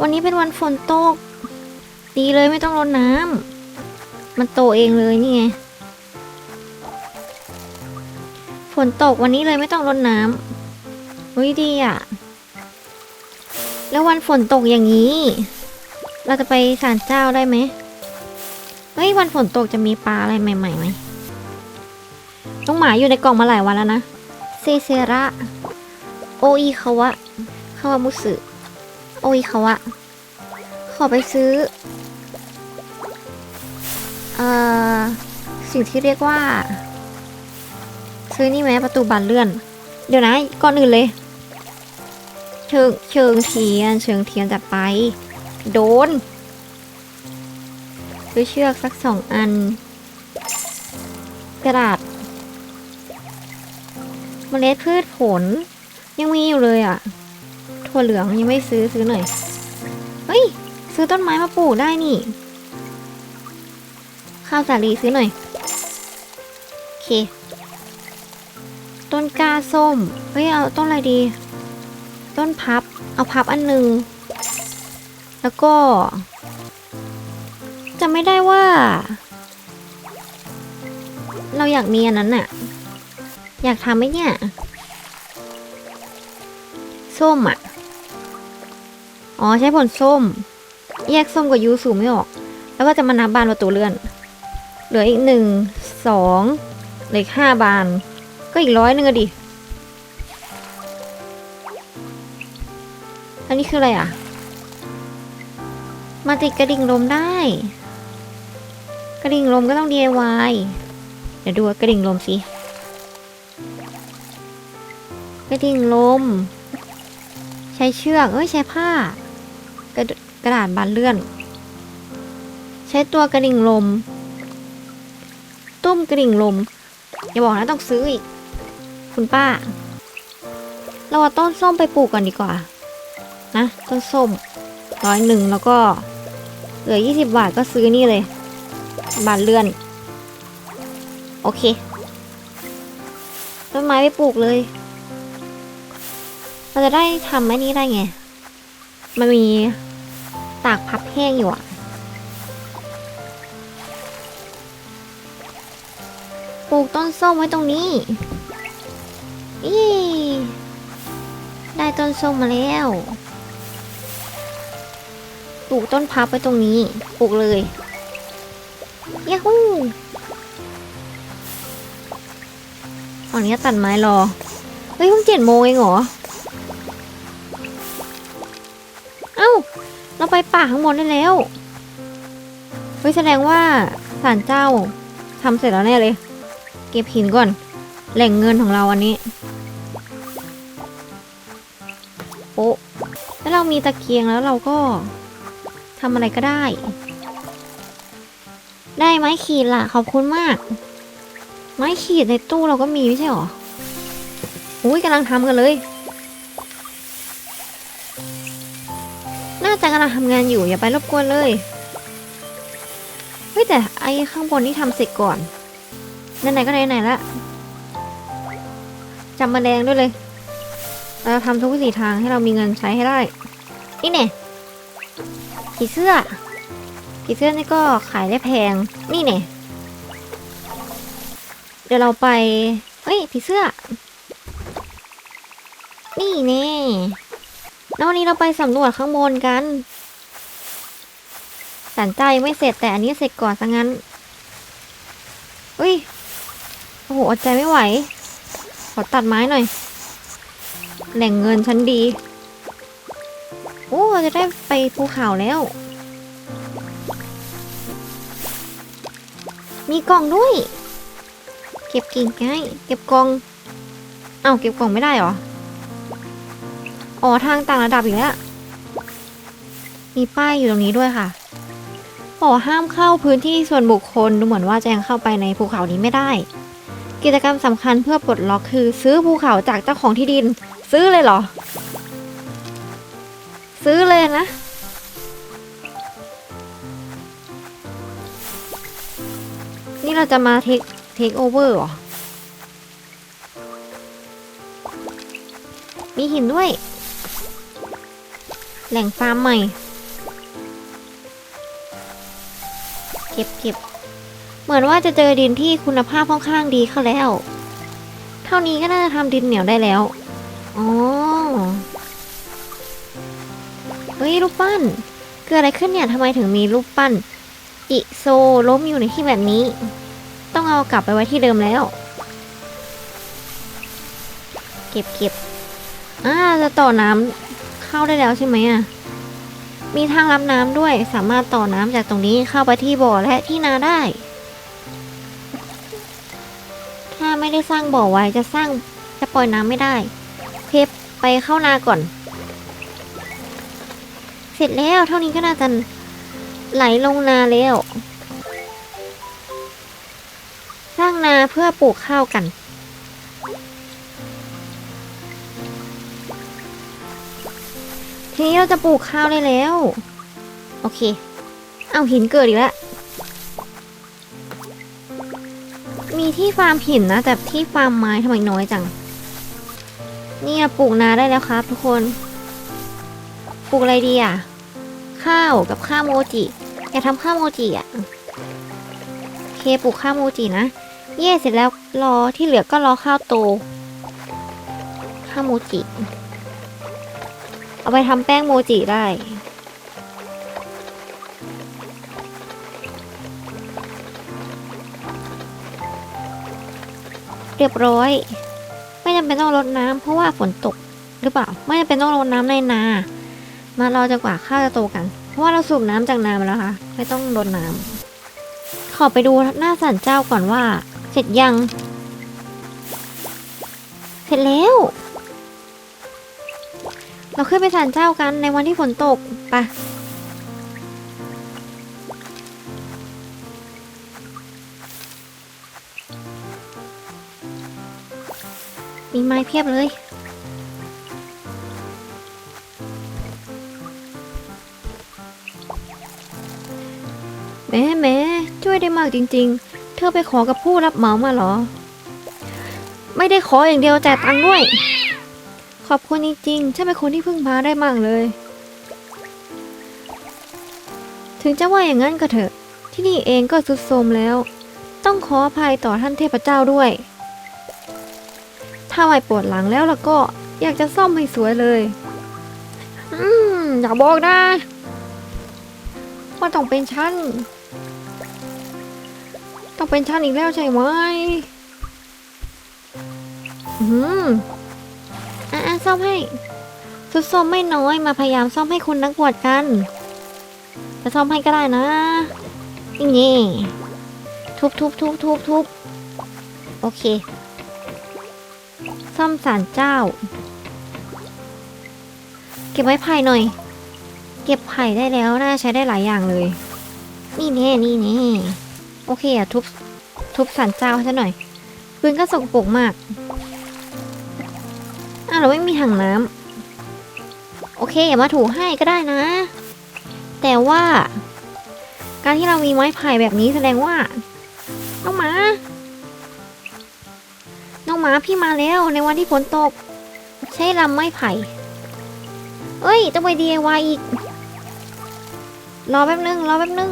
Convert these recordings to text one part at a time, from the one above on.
วันนี้เป็นวันฝนตก ดีเลยไม่ต้องรดน้ำมันโตเองเลยนี่ไง ฝนตกวันนี้เลยไม่ต้องรดน้ำอุ้ยดีอะ แล้ววันฝนตกอย่างนี้ เราจะไปศาลเจ้าได้ไหมเฮ้ยวันฝนตกจะมีปลาอะไรใหม่ๆไหมน้องหมาอยู่ในกล่องมาหลายวันแล้วนะ เซเซระ โออิคาวะคาวามุสึ โออิคาวะขอไปซื้อ เอ่อ สิ่งที่เรียกว่า ซื้อนี่ไหมประตูบานเลื่อน เดี๋ยวนะ ก่อนอื่นเลย เชิงเชิงเทียน เชิงเทียนจัดไป โดนซื้อเชือกสักสองอัน กระดาษเมล็ดพืชผล ยังมีอยู่เลยอะ ถั่วเหลืองยังไม่ซื้อซื้อหน่อย เฮ้ย ซื้อต้นไม้มาปลูกได้นี่ ข้าวสาลีซื้อหน่อย โอเค ต้นกาส้ม เฮ้ย เอาต้นอะไรดี ต้นพับ เอาพับอันหนึ่ง แล้วก็จะไม่ได้ว่า เราอยากมีอันนั้นน่ะ อยากทำไหมเนี่ย ส้มอะ อ๋อใช้ผลส้ม แยกส้มกับยูสุไม่ออก แล้วก็จะมานับบานประตูเลื่อน เหลืออีกหนึ่งสองเหลือห้าบาน ก็อีกร้อยหนึ่งอะดิ อันนี้คืออะไรอะ มาติดกระดิ่งลมได้ กระดิ่งลมก็ต้อง DIY เดี๋ยวดูกระดิ่งลมสิกระดิ่งลม ใช้เชือก เอ้ย ใช้ผ้า กระดาษบานเลื่อน ใช้ตัวกระดิ่งลม ตุ้มกระดิ่งลม อย่าบอกนะต้องซื้ออีก คุณป้า เราเอาต้นส้มไปปลูกก่อนดีกว่า นะต้นส้มร้อยหนึ่งแล้วก็ เหลือยี่สิบบาทก็ซื้อนี่เลย บานเลื่อน โอเค ต้นไม้ไปปลูกเลยเราจะได้ทำอันนี้ได้ไง มันมี ตากพับแห้งอยู่อะปลูกต้นส้มไว้ตรงนี้อีได้ต้นส้มมาแล้ว ปลูกต้นพับไว้ตรงนี้ ปลูกเลยยาฮูตอนนี้ตัดไม้รอ เฮ้ยเพิ่งเจ็ดโมงเองเหรอ ไปป่าข้างบนได้แล้วเฮ้ยแสดงว่าศาลเจ้าทำเสร็จแล้วแน่เลย เก็บหินก่อน แหล่งเงินของเราอันนี้โอ้แล้วเรามีตะเกียงแล้วเราก็ทำอะไรก็ได้ ได้ไม้ขีดล่ะ ขอบคุณมาก ไม้ขีดในตู้เราก็มีไม่ใช่หรออุ้ยกำลังทำกันเลย จะกำลังทำงานอยู่อย่าไปรบกวนเลย เฮ้ยแต่ไอ้ข้างบนนี่ทำเสร็จก่อนไหนๆก็ไหนๆละจำมาแดงด้วยเลย เราทำทุกวิถีทางให้เรามีเงินใช้ให้ได้ นี่เนี่ยผีเสื้อผีเสื้อนี่ก็ขายได้แพง นี่เนี่ยเดี๋ยวเราไป เฮ้ยผีเสื้อ นี่แน่ แล้ววันนี้เราไปสำรวจข้างบนกันสันใจไม่เสร็จแต่อันนี้เสร็จก่อนซะงั้น อุ้ย โอ้โหอดใจไม่ไหว ขอตัดไม้หน่อย แหล่งเงินชั้นดี โอ้เราจะได้ไปภูเขาแล้ว มีกล่องด้วย เก็บกิ่งไงเก็บกล่อง เอ้าเก็บกล่องไม่ได้เหรอ อ๋อทางต่างระดับอีกแล้วมีป้ายอยู่ตรงนี้ด้วยค่ะบอกห้ามเข้าพื้นที่ส่วนบุคคลดูเหมือนว่าจะยังเข้าไปในภูเขานี้ไม่ได้ กิจกรรมสำคัญเพื่อปลดล็อกคือ ซื้อภูเขาจากเจ้าของที่ดิน ซื้อเลยเหรอ ซื้อเลยนะนี่เราจะมาเทคเทคโอเวอร์หรอ มีหินด้วย แหล่งฟาร์มใหม่ เก็บเก็บเหมือนว่าจะเจอดินที่คุณภาพค่อนข้างดีเข้าแล้ว เท่านี้ก็น่าจะทำดินเหนียวได้แล้ว อ๋อ เฮ้ยรูปปั้น เกิดอะไรขึ้นเนี่ยทำไมถึงมีรูปปั้น อิโซล้มอยู่ในที่แบบนี้ ต้องเอากลับไปไว้ที่เดิมแล้ว เก็บเก็บอ่าจะต่อน้ำ เข้าได้แล้วใช่ไหมอะ มีทางรับน้ำด้วยสามารถต่อน้ำจากตรงนี้เข้าไปที่บ่อและที่นาได้ ถ้าไม่ได้สร้างบ่อไว้จะสร้างจะปล่อยน้ำไม่ได้ เพบไปเข้านาก่อน เสร็จแล้วเท่านี้ก็น่าจะไหลลงนาแล้ว สร้างนาเพื่อปลูกข้าวกัน ทีนี้เราจะปลูกข้าวได้แล้ว โอเค เอาหินเกิดอีกแล้ว มีที่ฟาร์มหินนะ แต่ที่ฟาร์มไม้ทำไมน้อยจังเนี่ยปลูกนาได้แล้วครับ ทุกคน ปลูกอะไรดีอะ ข้าวกับข้าวโมจิอยากทำข้าวโมจิอะโอเคปลูกข้าวโมจินะ เย่เสร็จแล้วรอที่เหลือก็รอข้าวโตข้าวโมจิ เอาไปทำแป้งโมจิได้ เรียบร้อย ไม่จำเป็นต้องรดน้ำเพราะว่าฝนตกหรือเปล่า ไม่จำเป็นต้องรดน้ำในนา มารอจนกว่าข้าวจะโตกัน เพราะว่าเราสูบน้ำจากนามาแล้วค่ะ ไม่ต้องรดน้ำขอไปดูหน้าสันเจ้าก่อนว่า เสร็จยัง เสร็จแล้ว เราขึ้นไปศาลเจ้ากันในวันที่ฝนตกปะมีไม้เพียบเลย แม่แม่ช่วยได้มากจริง ๆ เธอไปขอกับผู้รับเหมามาหรอ ไม่ได้ขออย่างเดียวจ่ายตังค์ด้วย ขอบคุณจริงๆฉันเป็นคนที่พึ่งพาได้มากเลย ถึงจะว่าอย่างนั้นก็เถอะ ที่นี่เองก็สุดโทมแล้ว ต้องขออภัยต่อท่านเทพเจ้าด้วย ถ้าไม่ปวดหลังแล้วล้วก็อยากจะซ่อมให้สวยเลย อืมอย่าบอกนะว่าต้องเป็นฉัน ต้องเป็นฉันอีกแล้วใช่ไหมอืม อะๆซ่อมให้สุดซ่อมไม่น้อยมาพยายามซ่อมให้คุณนักบวชกันจะซ่อมให้ก็ได้นะนี่ทุบทุบทุบทุบทุบโอเค ซ่อมสารเจ้า เก็บไว้ไผ่หน่อย เก็บไผ่ได้แล้วน่าใช้ได้หลายอย่างเลย นี่แน่นี่แน่โอเคอะทุบทุบสารเจ้าให้ซะหน่อยพื้นก็สกปรกมาก เราไม่มีถังน้ำโอเคอย่ามาถูให้ก็ได้นะ แต่ว่า การที่เรามีไม้ไผ่แบบนี้แสดงว่า น้องหมา น้องหมาพี่มาแล้วในวันที่ฝนตก ใช้ลำไม้ไผ่ เอ้ยต้องไป DIY อีก รอแป๊บนึง รอแป๊บนึง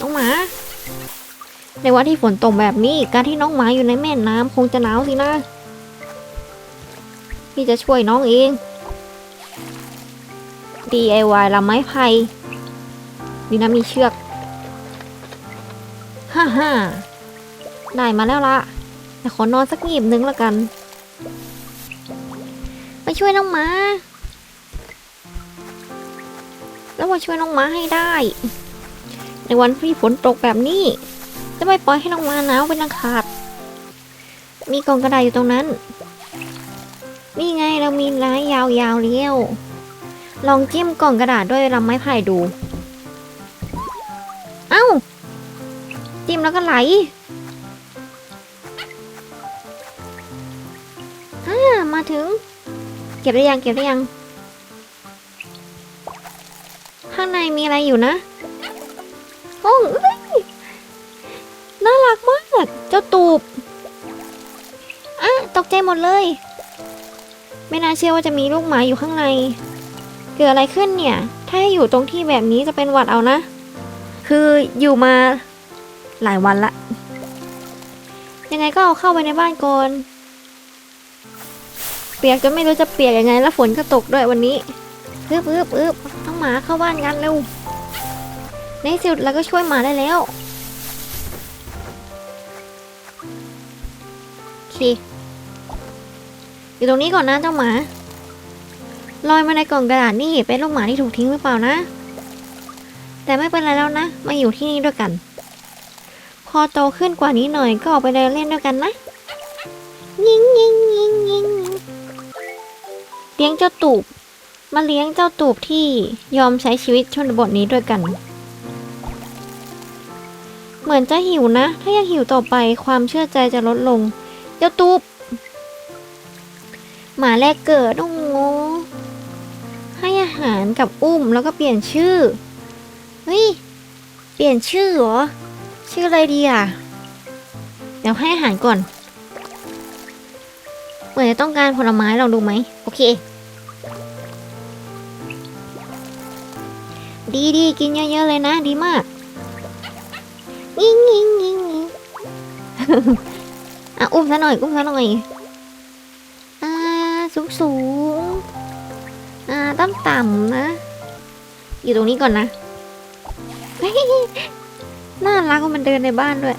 น้องหมาในวันที่ฝนตกแบบนี้ การที่น้องหมาอยู่ในแม่น้ำคงจะหนาวสินะ พี่จะช่วยน้องเอง DIY ลำไม้ไผ่ดีนะมีเชือก ฮ่าฮ่าได้มาแล้วละแต่ขอนอนสักงีบนึงละกันไปช่วยน้องหมา แล้วมาช่วยน้องหมาให้ได้ ในวันที่ฝนตกแบบนี้ จะไม่ปล่อยให้น้องหมาหนาวเป็นอันขาดมีกองกระดาษอยู่ตรงนั้น นี่ไงเรามีร้ายยาวๆเลี้ยว ลองจิ้มกล่องกระดาษด้วยลำไม้ไผ่ดู เอ้า จิ้มแล้วก็ไหลอ่ามาถึง เก็บได้ยังเก็บได้ยัง ข้างในมีอะไรอยู่นะโอ้เอ้ยน่ารักมาก เจ้าตูบอะตกใจหมดเลย ไม่น่าเชื่อว่าจะมีลูกหมาอยู่ข้างใน เกิดอะไรขึ้นเนี่ย ถ้าให้อยู่ตรงที่แบบนี้จะเป็นหวัดเอานะ คืออยู่มาหลายวันละ ยังไงก็เอาเข้าไปในบ้านก่อนเปียกจนไม่รู้จะเปียกยังไง แล้วฝนก็ตกด้วยวันนี้อึบอึบอึบต้องหมาเข้าบ้านกันเร็ว ในสุดเราก็ช่วยหมาได้แล้วโอเค อยู่ตรงนี้ก่อนนะเจ้าหมา ลอยมาในกล่องกระดาษนี่เป็นลูกหมาที่ถูกทิ้งหรือเปล่านะ แต่ไม่เป็นไรแล้วนะ มาอยู่ที่นี่ด้วยกัน พอโตขึ้นกว่านี้หน่อยก็ออกไปเดินเล่นด้วยกันนะยิงยิงยิงยิงเลี้ยงเจ้าตูบ มาเลี้ยงเจ้าตูบที่ยอมใช้ชีวิตชนบทนี้ด้วยกัน เหมือนจะหิวนะ ถ้ายังหิวต่อไปความเชื่อใจจะลดลง เจ้าตูบ หมาแรกเกิดโอ้โหให้อาหารกับอุ้มแล้วก็เปลี่ยนชื่อเฮ้ยเปลี่ยนชื่อเหรอ ชื่ออะไรดีอะ เดี๋ยวให้อาหารก่อน เหมือนจะต้องการผลไม้ลองดูไหม โอเค ดีดีกินเยอะๆเลยนะ ดีมากงิงงิงงิงงิงอะ อุ้มซะหน่อย อุ้มซะหน่อย สูงสูงๆอ่าต่ำต่ำๆนะ อยู่ตรงนี้ก่อนนะน่ารักว่ามันเดินในบ้านด้วย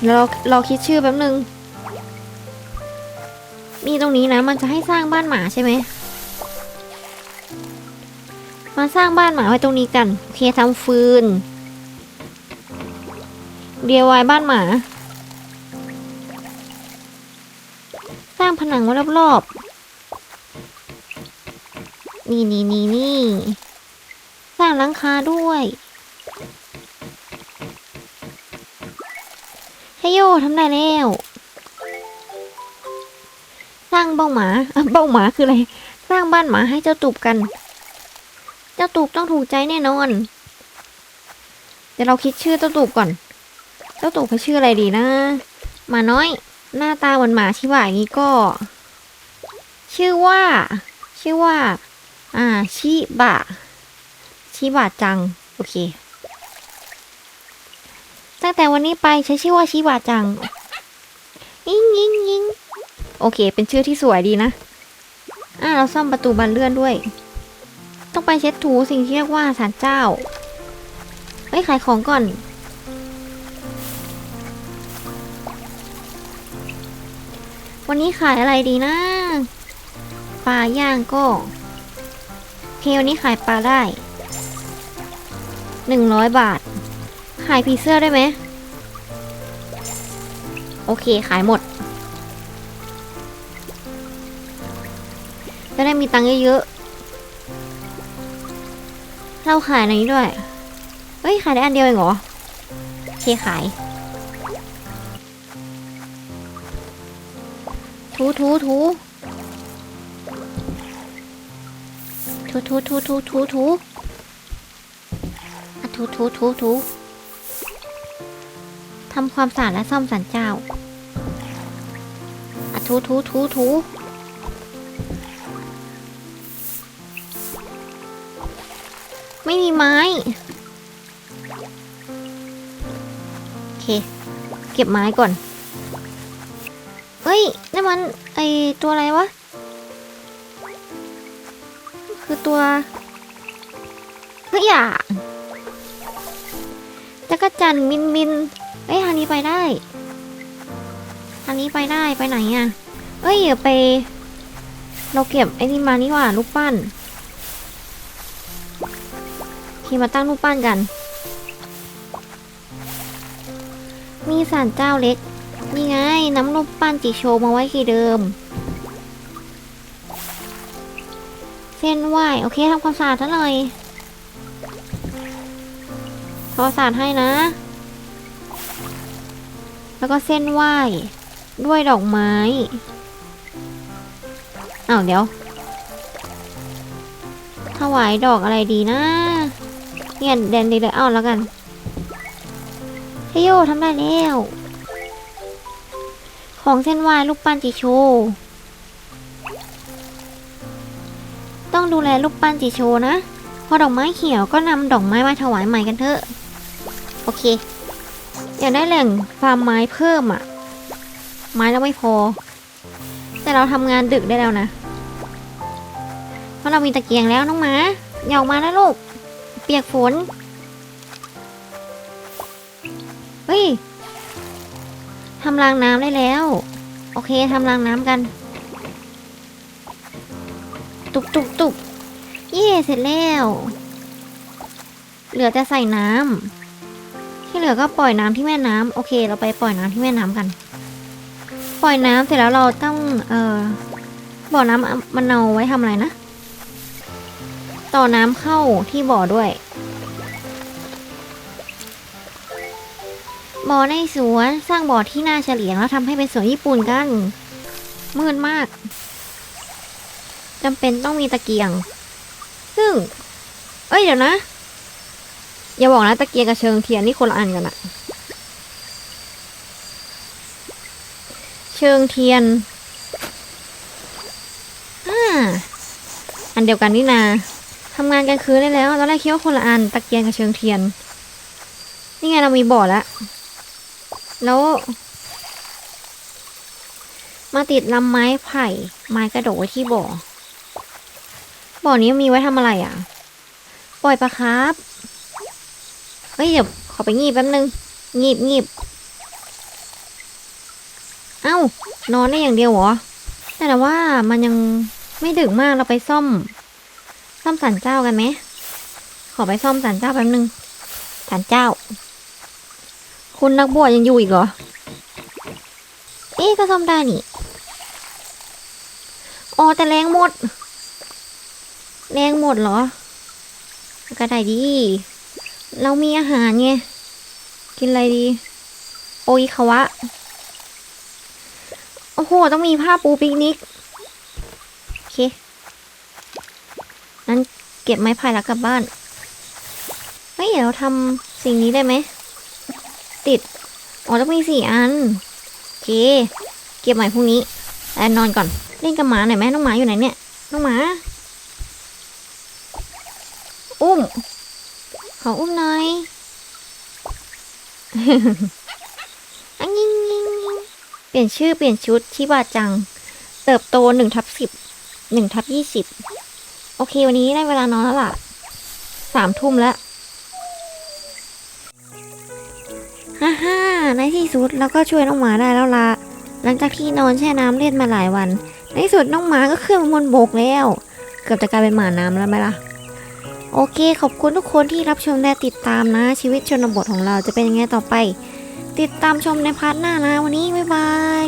เดี๋ยวเราเราคิดชื่อแป๊บนึง มีตรงนี้นะ มันจะให้สร้างบ้านหมาใช่ไหมมาสร้างบ้านหมาไว้ตรงนี้กันโอเคทำฟืน DIY บ้านหมา สร้างผนังไว้รอบๆ นี่นี่นี่นี่สร้างหลังคาด้วยเฮยโยทำได้แล้ว สร้างเบ้าหมาเบ้าหมาคืออะไร สร้างบ้านหมาให้เจ้าตูบกัน เจ้าตูบต้องถูกใจแน่นอน เดี๋ยวเราคิดชื่อเจ้าตูบก่อน เจ้าตูบเขาชื่ออะไรดีนะหมาน้อย หน้าตาเหมือนหมาชิบะอย่างนี้ก็ ชื่อว่า ชื่อว่า อ่า ชิบะ ชิบะจัง โอเค ตั้งแต่วันนี้ไปใช้ชื่อว่าชิบะจัง ยิงยิงยิงโอเค เป็นชื่อที่สวยดีนะ อ่า เราซ่อมประตูบานเลื่อนด้วย ต้องไปเช็ดถูสิ่งที่เรียกว่าศาลเจ้า เฮ้ย ขายของก่อนวันนี้ขายอะไรดีนะ ปลาย่างก็ เควันนี้ขายปลาได้หนึ่งร้อยบาท ขายผีเสื้อได้ไหม โอเค ขายหมด จะได้มีตังค์เยอะๆ เราขายในนี้ด้วย เฮ้ย ขายได้อันเดียวเองเหรอ โอเค ขาย ทูทูทู ทูทูทูทูทูทูอะทูทูทูทูทำความสะอาดและซ่อมสันเจ้าอะทูทูทูทูไม่มีไม้ โอเค เก็บไม้ก่อน เฮ้ยนั่นมันไอตัวอะไรวะ ตัวเฮ้ยอะจักรจันมินมินเอ้ยทางนี้ไปได้ทางนี้ไปได้ไปไหนอะ เอ้ยไป เราเก็บไอ้นี่มานี่หว่าลูกปั้นที่มาตั้งลูกปั้นกัน มีสารเจ้าเล็ก นี่ไงน้ำนมปั้นจิโชมาไว้ที่เดิม เส้นไหวโอเคทำความสะอาดซะหน่อยทำความสะอาดให้นะ แล้วก็เส้นไหวด้วยดอกไม้อ้าวเดี๋ยวถวายดอกอะไรดีนะเนี่ยเดนดีเลยเอาแล้วกันเฮยโยทำได้แล้ว ของเส้นไหวลูกปั้นจิโช ต้องดูแลลูกปั้นจิโชนะ พอดอกไม้เขียวก็นำดอกไม้มาถวายใหม่กันเถอะ โอเค อยากได้แหล่งฟาร์มไม้เพิ่มอะไม้เราไม่พอ แต่เราทำงานดึกได้แล้วนะ เพราะเรามีตะเกียงแล้วน้องหมาอย่าออกมานะลูก เปียกฝน เฮ้ยทำรางน้ำได้แล้ว โอเคทำรางน้ำกัน ตุกตุกตุกเย่เสร็จแล้ว เหลือแต่ใส่น้ำ ที่เหลือก็ปล่อยน้ำที่แม่น้ำโอเค เราไปปล่อยน้ำที่แม่น้ำกัน ปล่อยน้ำเสร็จแล้วเราต้อง เอ่อ บ่อน้ำมันเอาไว้ทำอะไรนะ ต่อน้ำเข้าที่บ่อด้วย บ่อในสวนสร้างบ่อที่น่าเฉลียงแล้วทำให้เป็นสวนญี่ปุ่นกัน มืดมาก จำเป็นต้องมีตะเกียง ซึ่ง เอ้ยเดี๋ยวนะ อย่าบอกนะตะเกียงกับเชิงเทียนนี่คนละอันกันอะเชิงเทียนอ่าอันเดียวกันนี่นาทำงานกลางคืนได้แล้ว ตอนแรกคิดว่าคนละอัน ตะเกียงกับเชิงเทียน นี่ไงเรามีบ่อแล้ว แล้ว มาติดลำไม้ไผ่ ไม้กระโดดที่บ่อ บ่อนี้มีไว้ทำอะไรอะ ปล่อยปลาครับเฮ้ยเดี๋ยวขอไปงีบแป๊บนึง งีบงีบเอ้านอนได้อย่างเดียวเหรอแต่แต่ว่ามันยังไม่ดึกมากเราไปซ่อม ซ่อมสันเจ้ากันไหม ขอไปซ่อมสันเจ้าแป๊บนึงสันเจ้า คุณนักบวชยังอยู่อีกเหรอ เอ๊ะก็ซ่อมได้นี่ อ๋อแต่แรงหมด แรงหมดเหรอ ก็ได้ดี เรามีอาหารไง กินอะไรดี โอยคาวะ โอ้โห ต้องมีผ้าปูปิกนิก โอเค นั้นเก็บไม้พายแล้วกลับบ้าน เฮ้ยเดี๋ยวเราทำสิ่งนี้ได้ไหม ติด อ๋อ ต้องมีสี่อัน โอเค เก็บใหม่พรุ่งนี้ แล้วนอนก่อน เล่นกับหมาหน่อยไหมน้องหมาอยู่ไหนเนี่ย น้องหมา อุ้ม ขออุ้มหน่อยอังยิงยิงเปลี่ยนชื่อเปลี่ยนชุดชิบาจัง เติบโตหนึ่งทับสิบหนึ่งทับยี่สิบโอเควันนี้ได้เวลานอนแล้วล่ะสามทุ่มแล้วฮ่าฮ่าในที่สุดเราก็ช่วยน้องหมาได้แล้วล่ะหลังจากที่นอนแช่น้ำเล่นมาหลายวัน ในที่สุดน้องหมาก็ขึ้นมาบนบกแล้ว เกือบจะกลายเป็นหมาน้ำแล้วไหมล่ะ โอเค ขอบคุณทุกคนที่รับชมและติดตามนะ ชีวิตชนบทของเราจะเป็นยังไงต่อไป ติดตามชมในพาร์ทหน้านะวันนี้ บ๊ายบาย